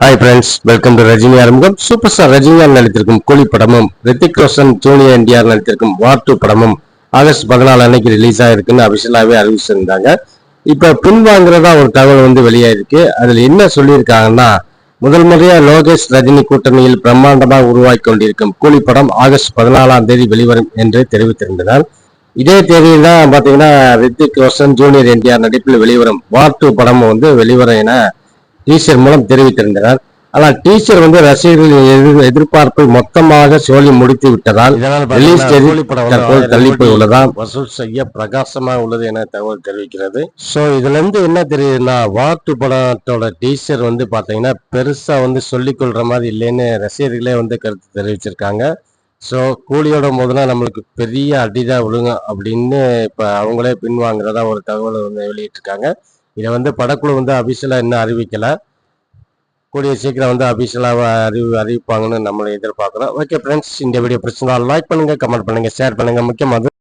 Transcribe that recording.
Hi friends welcome to Rajini ஆரம்பம் super star Rajinikanth நடித்திருக்கும் கூலி படமும் ரித்திக் ரோஷன் ஜூனியர் என்டிஆர் நடித்திருக்கும் வார் டூ படமும் ஆகஸ்ட் பதினாலு அன்னைக்கு ரிலீஸ் ஆயிருக்குன்னு அபிஷியலாவே அறிவிச்சிருந்தாங்க. இப்போ பின்வாங்கிறதா ஒரு தகவல் வந்து வெளியாயிருக்கு. அதில் என்ன சொல்லியிருக்காங்கன்னா முதல் முறையாக லோகேஷ் ரஜினி கூட்டணியில் பிரம்மாண்டமாக உருவாக்கி கொண்டிருக்கும் கூலி படம் ஆகஸ்ட் பதினாலாம் தேதி வெளிவரும் என்று தெரிவித்திருந்தனர் இதே தேதியில் தான் பார்த்தீங்கன்னா ரித்திக் ரோஷன் ஜூனியர் என்டிஆர் நடிப்பில் வெளிவரும் வார் டூ படம் வந்து வெளிவரும் என டீச்சர் மூலம் தெரிவித்திருந்தனர். ஆனால் டீச்சர் வந்து ரசிகர்களின் எதிர்- எதிர்பார்ப்பை மொத்தமாக சோழி முடித்து விட்டதால் ரிலீஸ் தற்போது தள்ளி போய் உள்ளதா வசூல் செய்ய பிரகாசமாக உள்ளது என தகவல் தெரிவிக்கிறது. ஸோ இதுல இருந்து என்ன தெரியுதுன்னா வாட்டு படத்தோட டீச்சர் வந்து பாத்தீங்கன்னா பெருசா வந்து சொல்லிக் கொள்ற மாதிரி இல்லைன்னு ரசிகர்களே வந்து கருத்து தெரிவிச்சிருக்காங்க. ஸோ கூலியோட போதுனா நம்மளுக்கு பெரிய அடிதான் விழுங்க அப்படின்னு இப்போ அவங்களே பின்வாங்குறதா ஒரு தகவல் வந்து வெளியிட்டிருக்காங்க. இதை வந்து படக்குழு வந்து அபிஷியலாக இன்னும் அறிவிக்கலை? கூடிய சீக்கிரம் வந்து அபிஷியலாக அறிவி அறிவிப்பாங்கன்னு நம்மளை எதிர்பார்க்குறோம். ஓகே ஃப்ரெண்ட்ஸ் இந்த வீடியோ பிரச்சனை லைக் பண்ணுங்க கமெண்ட் பண்ணுங்கள் ஷேர் பண்ணுங்கள் முக்கியமாக